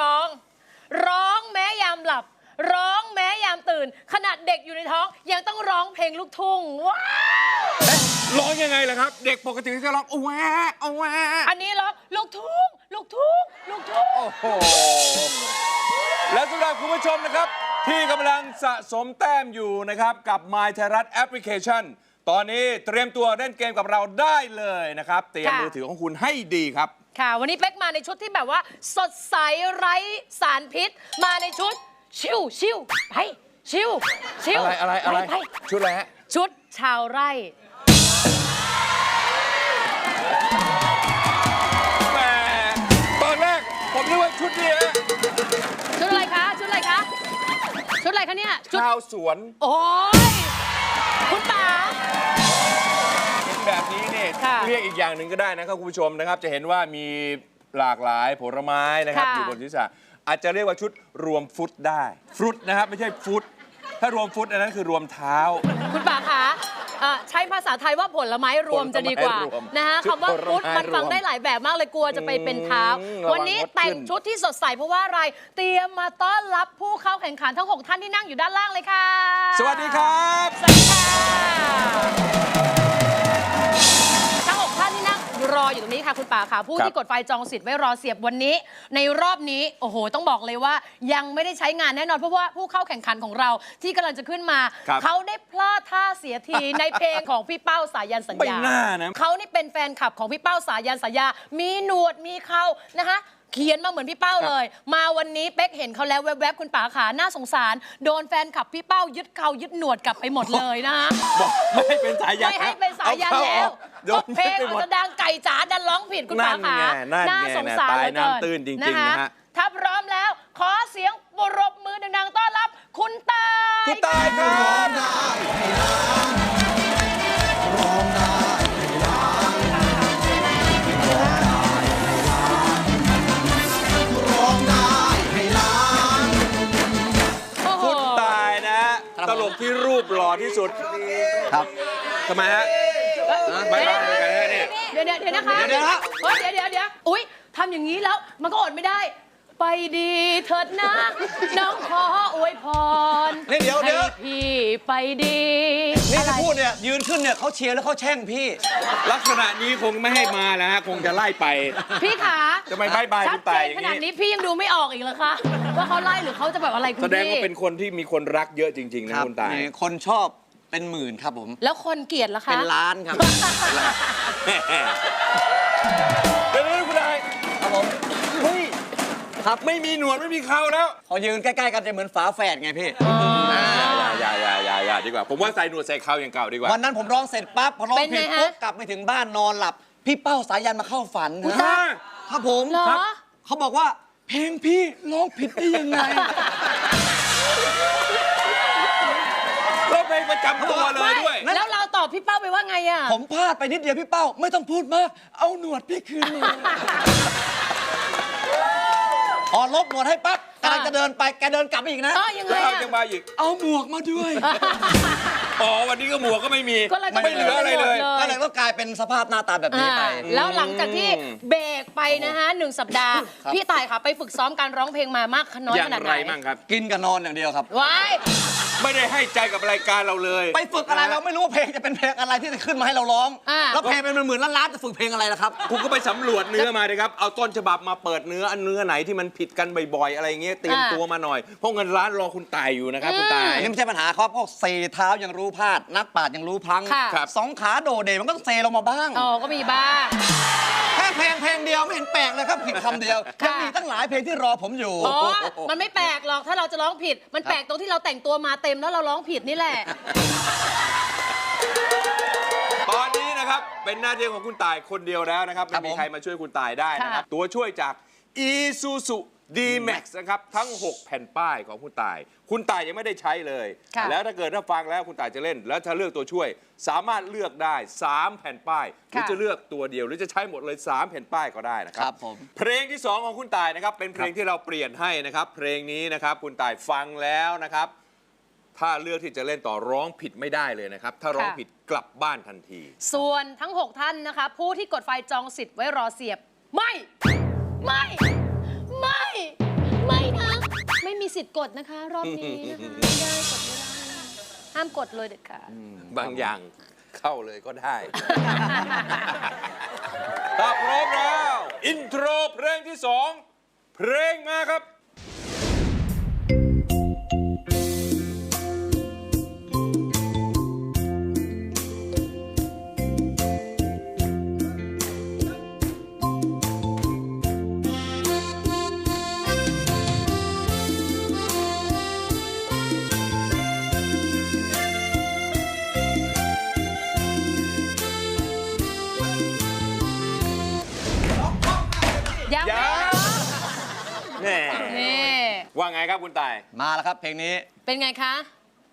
ร้อง ร้องแม้ยามหลับ ร้องแม้ยามตื่น ขนาดเด็กอยู่ในท้องยังต้องร้องเพลงลูกทุ่งว้าวร้องยังไงล่ะครับ เด็กปกติก็ร้องโอ้แวะโอ้แวะอันนี้ร้องลูกทุ่งลูกทุ่งลูกทุ่ง โอ้โห และสำหรับคุณผู้ชมนะครับ ที่กำลังสะสมแต้มอยู่นะครับ กับ My ไทยรัฐแอปพลิเคชัน ตอนนี้เตรียมตัวเล่นเกมกับเราได้เลยนะครับ เตรียมค่ะ มือถือของคุณให้ดีครับ ค่ะ วันนี้เป๊กมาในชุดที่แบบว่า สดใสไร้สารพิษ มาในชุด ชิวชิวไปชิวชิวอะไรอะไรอะไรปปชุดอะไรฮะ ชุดชาวไร่ แหมตอนแรกผมนึกว่าชุดนี้ฮะชุดอะไรคะ ชุดอะไรคะ ชุดอะไรคะเนี่ย ชุดชาวสวน โอ้ยคุณป๋า ค่ะ เรียกอีกอย่างหนึ่งก็ได้นะครับคุณผู้ชมนะครับ จะเห็นว่ามีหลากหลายผลไม้นะครับ ค่ะ อยู่บนศีรษะอาจจะเรียกว่าชุดรวมฟุตได้ฟรุตนะครับไม่ใช่ฟุต ถ้ารวมฟุตอันนั้นคือรวมเท้า คุณป๋าคะเอ่อใช้ภาษาไทยว่าผลไม้รวมจะดีกว่าผลไม้รวมนะฮะชุดคำว่าผลไม้ฟุตมันฟังรวมได้หลายแบบมากเลยกลัวจะไปเป็นเท้า อืมระวังวันนี้มดขึ้นแต่งชุดที่สดใสเพราะว่าอะไร เตรียมมาต้อนรับผู้เข้าแข่งขันทั้ง 6 ท่านที่นั่งอยู่ด้านล่างเลยค่ะสวัสดีครับ สวัสดีค่ะ ตรงนี้ค่ะคุณป่าค่ะผู้ครับที่กดไฟจองสิทธิ์ไว้รอเสียบวันนี้ ในรอบนี้โอ้โห ต้องบอกเลยว่า ยังไม่ได้ใช้งานแน่นอนเพราะว่าผู้เข้าแข่งขันของเราที่กำลังจะขึ้นมา ครับเขาได้พลาดท่าเสียที ในเพลงของพี่เป้าสายันสัญไม่ญาน่านะ เขานี่เป็นแฟนคลับของพี่เป้าสายันสัญญา มีหนวดมีเขานะคะ เขียนมาเหมือนพี่เป้าเลย มาวันนี้เป๊กเห็นเขาแล้วแวบๆคุณป๋าขาน่าสงสาร โดนแฟนคลับพี่เป้ายึดเขายึดหนวดกลับไปหมดเลยนะคะบอกไม่ให้เป็นสายยันไม่ให้เป็นสายยันอเข้แล้วออกโดก็นเพลงไปหมอัดสดางไก่จ๋าดันร้องผิดคุณนั่ป๋านขาไงนั่นไงน่าสงสารตายเหลือเกิน้ำตื้นจริงๆนะฮะ ถ้าพร้อมแล้ว ขอเสียงปรบมือดังๆต้อนรับ คุณตายคุณตายครับโอ้ ที่สุดครับทำไมฮะไม่ได้เหมือนกันนะเนี่ย เดี๋ยวเดี๋ยวเดี๋ยวนะคะเดี๋ยวเดี๋ยวฮะเฮ้ยเดี๋ยวเดี๋ยวเดี๋ยวอุ้ยทำอย่างนี้แล้วมันก็อดไม่ได้ ไปดีเถิดนะ น้องขออวยพรนี่เดี๋ยวเดี๋ยว ให้พี่ไปดีนี่อะไรที่พูดเนี่ยยืนขึ้นเนี่ยเขาเชียร์แล้วเขาแช่งพี่ลักษณะนี้คงไม่ให้มาแล้วฮะคงจะไล่ไป พี่ขาทำไมบายบายชัคุดณเจตายนอย่างขนาดนี้นี้พี่ยังดูไม่ออกอีกเหรอคะ ว่าเขาไล่หรือเขาจะแบบอะไรคุณแสดงพี่ว่าเป็นคนที่มีคนรักเยอะจริง ๆ นะคุณตายนี่คนชอบเป็นหมื่นครับผม แล้วคนเกลียดล่ะคะ เป็นล้านครับ เดี๋ยวนี้คุณตาย ครับผม เฮ้ย ครับ ไม่มีหนวดไม่มีเขาแล้วพอยืนใกล้ๆกันจะเหมือนฝาแฝดไงพี่ อย่าอย่าอย่าอย่าดีกว่า ผมว่าใส่หนวดใส่เขาอย่างเก่าดีกว่า วันนั้นผมร้องเสร็จปั๊บพอร้องเป็นไงผิดฮะปุ๊บกลับไปถึงบ้านนอนหลับ พี่เป้าสายันมาเข้าฝันอุ๊ยนะตายครับผมเหรอครับเขาบอกว่าเพลงพี่ร้องผิดได้ยังไงแล้วเพลงประจำตัวเลยด้วยไม่แล้วเราตอบพี่เป้าไปว่าไงอะผมพลาดไปนิดเดียวพี่เป้า ไม่ต้องพูดมาก เอาหนวดพี่คืนมา อ๋อลบหนวดให้ปั๊บกำลังจะเดินไปแกเดินกลับมาอีกนะเออยังไงแล้วเอาอะจะมาอีก เอาหมวกมาด้วย อ๋อวันนี้ก็หมวกก็ไม่มีก็เลยต้องไม่เหลืออะไรเลยหมดก็เลยต้องกลายเป็นสภาพหน้าตาแบบนี้ไปอ่าแล้วหลังจากที่อืมเบรกไปนะฮะหนึ่งสัปดาห์ครับพี่ต่ายค่ะไปฝึกซ้อมการร้องเพลงมามากน้อยอย่าขงนาดไหไรนบ้างครับ กินกับนอนอย่างเดียวครับว้ายไม่ได้ให้ใจกับรายการเราเลย ไปฝึกอะไรเราไม่รู้ว่าเพลงจะเป็นเพลงอะไรที่จะขึ้นมาให้เราร้องอ่าแล้วเพลงเป็นหมื่นๆล้านๆจะฝึกเพลงอะไรล่ะครับคุณก็ไปสำรวจเนื้อมาเลยครับเอาต้นฉบับมาเปิดเนื้ออันเนื้อไหนที่มันผิดกันบ่อยๆอะไรเงี้ยเตรียมตัวมาหน่อยเพราะเงินล้านรอคุณตายอยู่นะครับคุณตายอันนี้ไม่ใช่ปัญหาครับเพราะสี่เท้ายังรู้พลาด นักปราดยังรู้พลังค่ะครับ สองขาโดดเด่นมันก็ต้องเซลงมาบ้าง อ๋อก็มีบ้าง แค่เพลงเพลงเดียวไม่เห็นแปลกเลยครับผิดคำเดียวค่ะยังมีตั้งหลายเพลงที่รอผมอยู่ อ๋อ มันไม่แปลกหรอกถ้าเราจะร้องผิด มันแปลกตรงที่เราแต่งตัวมาเต็มแล้วเราร้องผิดนี่แหละ ตอนนี้นะครับ เป็นหน้าที่ของคุณตายคนเดียวแล้วนะครับ ครัไม่บมีผม ใครมาช่วยคุณตายได้นะครับ ค่ะ ตัวช่วยจาก Isuzu D-Max นะครับ ทั้ง 6 แผ่นป้ายของคุณตาย คุณตายยังไม่ได้ใช้เลย ค่ะ แล้วถ้าเกิดถ้าฟังแล้วคุณตายจะเล่น แล้วถ้าเลือกตัวช่วย สามารถเลือกได้ 3 แผ่นป้าย หรือจะเลือกตัวเดียว หรือจะใช้หมดเลย 3 แผ่นป้ายก็ได้นะคครัรับบผม เพลงที่ 2 ของคุณตายนะครับ เป็นเพลงที่เราเปลี่ยนให้นะครับ เพลงนี้นะครับคุณตายฟังแล้วนะครับ ถ้าเลือกที่จะเล่นต่อร้องผิดไม่ได้เลยนะครับ ถ้าร้องค่ะ ผิดกลับบ้านทันที ส่วนทั้ง 6 ท่านนะคะ ผู้ที่กดไฟจองสิทธิ์ไว้รอเสียบ ไม่ ไม่ ไม่ ไม่นะ ไม่มีสิทธิ์กดนะคะ รอบนี้นะคะไม่ได้กดไม่ได้ห้ามกดเลยเด็ดขาดบางอย่างเข้าเลยก็ได้ ถ้าพร้อมแล้ว อินโทรเพลงที่สองเพลงมาครับ ว่าไงครับคุณตาย มาแล้วครับเพลงนี้ เป็นไงคะ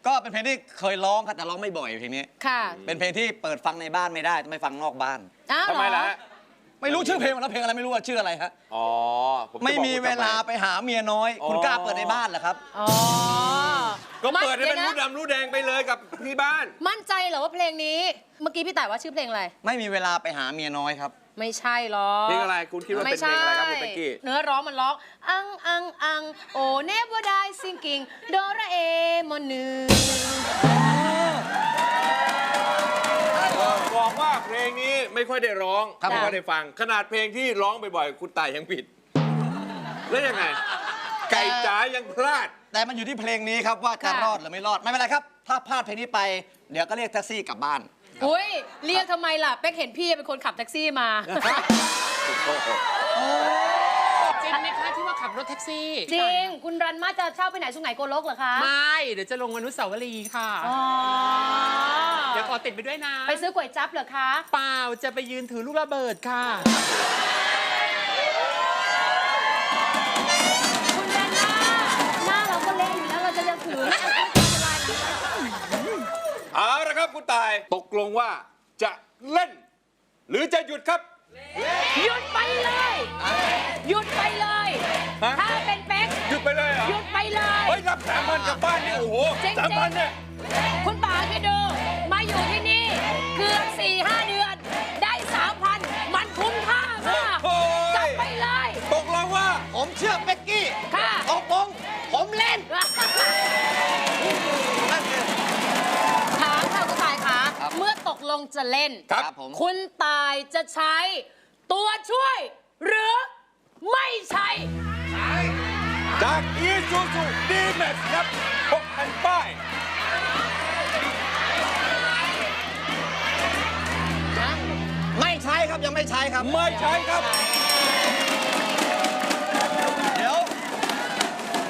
ก็เป็นเพลงที่เคยร้องครับแต่ร้องไม่บ่อยเพลงนี้ ค่ะ เป็นเพลงที่เปิดฟังในบ้านไม่ได้ต้องไปฟังนอกบ้าน อ้าวทำไมเหรล่ะอ ฮะไม่รู้ชื่อเพลงมันแล้วเพลงอะไรไม่รู้ว่าชื่ออะไรฮะ อ๋อผจะไม่บอกมีคุณเวทำไลาไปหาเมียน้อยคุณอ๋อกล้าเปิดในบ้านเหรอครับ อ๋อก็เปิดให้เป็นดี๋ยวะรู้ดำรู้แดงไปเลยกับที่บ้าน มั่นใจเหรอว่าเพลงนี้ เมื่อกี้พี่ต่ายว่าชื่อเพลงอะไร ไม่มีเวลาไปหาเมียน้อยครับ ไม่ใช่หรอกเพลงอะไรคุณคิดว่าเป็นเพลงอะไรครับคุณเป๊กกี้เนื้อร้องมันร้อง อังอังอังโอเนวได้ซิงกิ้งโดราเอมอนหนึ่งบอกว่าเพลงนี้ไม่ค่อยได้ร้องครับไม่ค่อยได้ฟัง ขนาดเพลงที่ร้องบ่อยๆคุณตายยังผิด แล้วยังไง ไก่จ๋ายังพลาด แต่มันอยู่ที่เพลงนี้ครับว่าจะรอดหรือไม่รอดไม่เป็นไรครับ ถ้าพลาดเพลงนี้ไป เดี๋ยวก็เรียกแท็กซี่กลับบ้าน อุ้ยเรียกทำไมล่ะเป๊กเห็นพี่เป็นคนขับแท็กซี่มา จริงไหมคะที่ว่าขับรถแท็กซี่จริง คุณรันมาจะเช่าไปไหนสุไหงโกลกเหรอคะไม่เดี๋ยวจะลงอนุสาวรีย์ค่ะ อ๋อเดี๋ยวขอติดไปด้วยนะ ไปซื้อก๋วยจั๊บเหรอคะ เปล่าจะไปยืนถือลูกระเบิดค่ะ ครับคุณตายตกลงว่าจะเล่น หรือจะหยุดครับหยุดไปเลย หยุดไปเลยฮะถ้าเป็นเป๊กหยุดไปเลยเหรอหยุดไปเลยเฮ้ยรับสามพันกลับบ้านนี่โอ้โหจริงๆสามพันเนี่ยคุณป๋าคิดดูมาอยู่ที่นี่เกือบ4ี่ห้าเดือน ได้สามพันมันคุ้มค่าค่ะโอ้กลับยไปเลยตกลงว่าผมเชื่อเป็กกี้ค่ะตกลงผมเล่น จะเล่นครับครับผม คุณตายจะใช้ ตัวช่วย หรือไม่ใช้ จากอีซูซูดีแม็กครับพกแผ่นป้ายไม่ใช้ครับยังไม่ใช้ครับ ไม่ใช้ครับ เดี๋ยว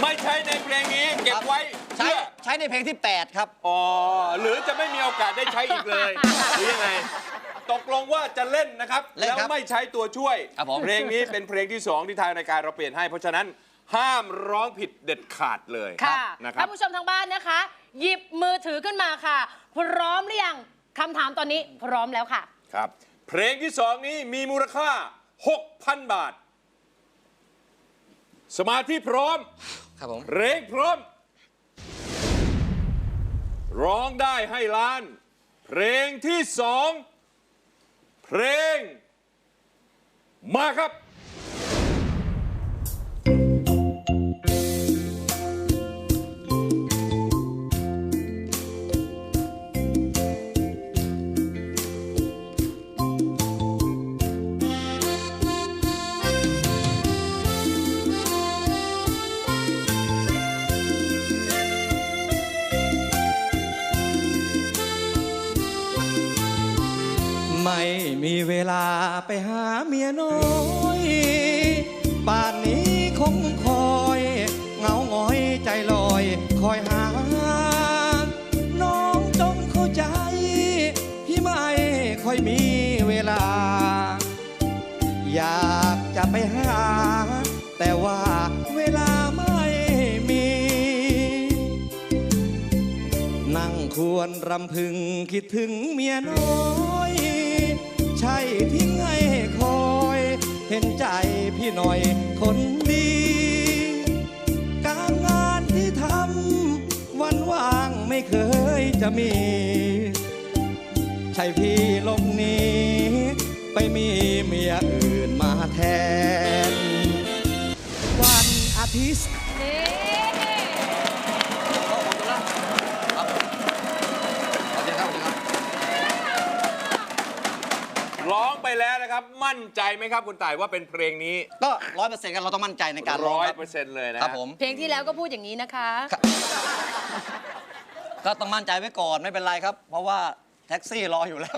ไม่ใช้ในเพลงนี้ เก็บไว้ใช้เพื่อใช้ในเพลงที่ 8 ครับ อ๋อ หรือจะไม่มีโอกาสได้ใช้อีกเลย หรือยังไง ตกลงว่าจะเล่นนะครับ เล่นแล้วครับไม่ใช้ตัวช่วย ครับผม เพลงนี้เป็นเพลงที่ 2 ที่ทางรายการเราเปลี่ยนให้ เพราะฉะนั้นห้ามร้องผิดเด็ดขาดเลยค่ะนะครัท่าบ นผู้ชมทางบ้านนะคะ หยิบมือถือขึ้นมาค่ะ พร้อมหรือยังคำถามตอนนี้พร้อมแล้วค่ะ ครับ เพลงที่ 2 นี้มีมูลค่า 6,000 บาท สมาธิพร้อม ครับผม เพลงพร้อม ร้องได้ให้ล้าน เพลงที่สองเพลงมาครับ ไปหาเมียน้อยป่านนี้คงคอยเหงาหงอยใจลอย คอยหา น้องจงเข้าใจ พี่ไม่ค่อยมีเวลา อยากจะไปหา แต่ว่าเวลาไม่มี นั่งควรรำพึงคิดถึงเมียน้อย ใช่ทิ้งให้คอย เห็นใจพี่หน่อยคนดี การงานที่ทำวันว่างไม่เคยจะมี ใช่พี่ลบหนีไปมีเมียอื่นมาแทน วันอาทิตย์ นี่ โอเคครับโอเคครับ ร้องไปแล้ว นะครับ มั่นใจไหมครับคุณต่ายว่าเป็นเพลงนี้ก็ร้อยเปอร์เซ็นต์กันเราต้องมั่นใจในการร้องร้อยครับเปอร์เซ็นต์เลยนะคฮะรับผม เพลงที่แล้วก็พูดอย่างนี้นะคะ ก็ต้องมั่นใจไว้ก่อนไม่เป็นไรครับ เพราะว่าแท็กซี่รออยู่แล้ว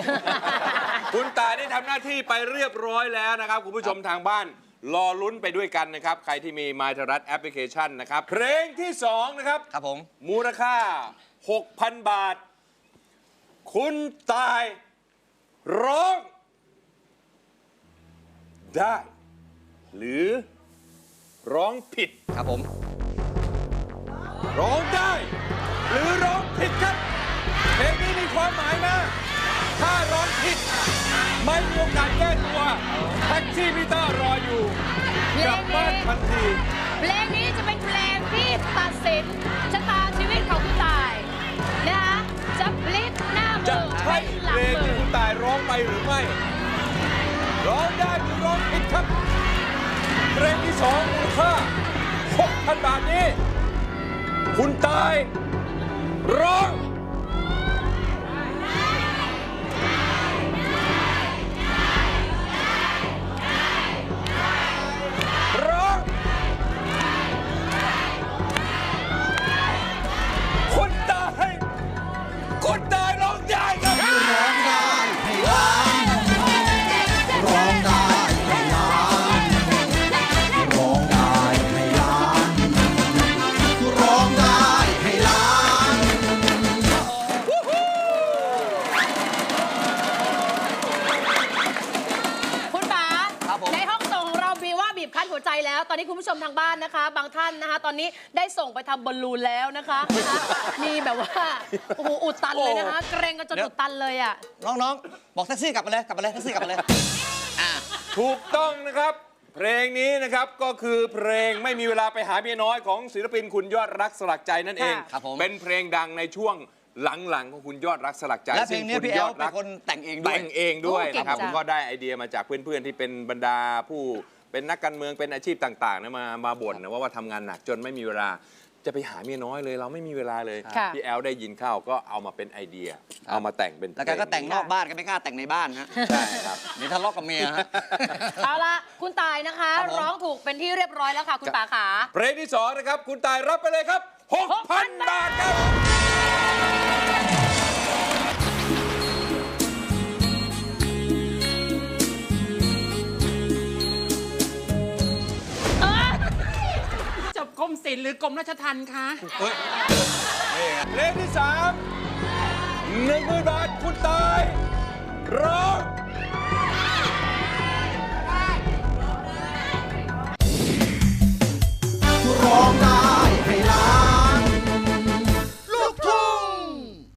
คุณตายได้ทำหน้าที่ไปเรียบร้อยแล้วนะครับ คุณผู้ชมทางบ้าน รอลุ้นไปด้วยกันนะครับ ใครที่มีมายทรัฐแอปพลิเคชันนะครับ เพลงที่ 2 นะครับ ครับผม มูลค่า 6,000 บาท คุณตาย ร้อง ได้ หรือร้องผิดครับผมร้องได้ หรือร้องผิดครับเพลงนี้มีความหมายมากถ้าร้องผิด ไม่มีโอกาสแก้ตัวแท็กซี่พีเตอร์รออยู่เพลกลังบบ้านนี้ทันทีเพลงนี้จะเป็นเพลงที่ตัดสินชะตาชีวิตของคุณตายนะคะจะพลิกหน้ามืจะอใช่เป็นหลัเพงลงมืที่อคุณตายร้องไปหรือไม่ ร้องได้หรือร้องผิดครับเพลงที่สองมูลค่า6,000บาทนี้ คุณตายร้องร้อง มทางบ้านนะคะ บางท่านนะคะ ตอนนี้ได้ส่งไปทำบอลลูนแล้วนะคะนะคะมีแบบว่าโอ้โหอุดตันเลยนะคะ เกรงกันจนอุดตันเลยอะ น้องๆ บอกแท็กซี่กลับมาเลยกลับมาเลยแท็กซี่กลับมาเลยอ่าถูกต้องนะครับ เพลงนี้นะครับก็คือเพลงไม่มีเวลาไปหาเมียน้อยของศิลปินคุณยอดรักสลักใจนั่นเอง ค่ะครับผม เป็นเพลงดังในช่วงหลังๆของคุณยอดรักสลักใจและเพลงนี้ซึ่พี่คุณแอยลอดเป็รันก คนแต่งเองด้วย แต่งเองด้วยโอ้เก่งนะครับจัผงมก็ได้ไอเดียมาจากเพื่อนๆ ที่เป็นบรรดาผู้ เป็นนักการเมืองเป็นอาชีพต่างๆนะมามาบ่นนะว่าว่าทำงานหนักจนไม่มีเวลาจะไปหาเมียน้อยเลยเราไม่มีเวลาเลยค่ะ พี่แอลได้ยินเข้าก็เอามาเป็นไอเดีย เอามาแต่งเป็นแล้วแกก็แต่งนอกบ้านก็ไม่กล้าแต่งในบ้านฮะใช่ครับนี่ทะเลาะกับเมียฮะ เอาละคุณตายนะคะ ครับผม ร้องถูกเป็นที่เรียบร้อยแล้วค่ะ คุณป๋าขา เพลงที่สองนะครับ คุณตายรับไปเลยครับ 6,000 บาทครับิดหรือกรมราชทัณฑ์คะนี่ไเลที่สามหนึ่งหมื่นบาทคุณตายร้องร้องได้